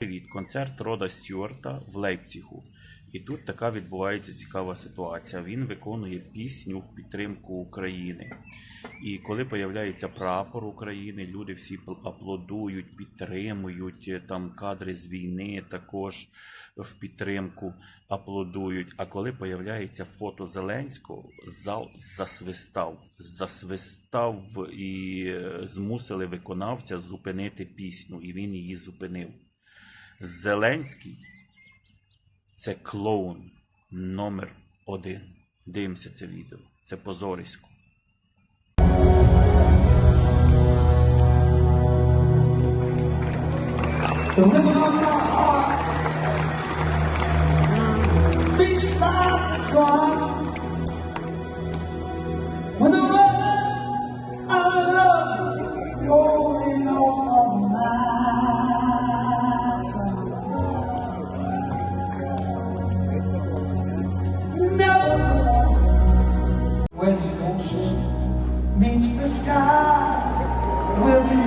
Привіт, концерт Рода Стюарта в Лейпцігу. І тут така відбувається цікава ситуація. Він виконує пісню в підтримку України. І коли появляється прапор України, люди всі аплодують, підтримують е, там кадри з війни також в підтримку аплодують. А коли появляється фото Зеленського, зал засвистав, засвистав і е, змусили виконавця зупинити пісню, і він її зупинив. Зеленський це клоун номер один. Дивимося це відео. Це позорисько. Вона reach the sky, will be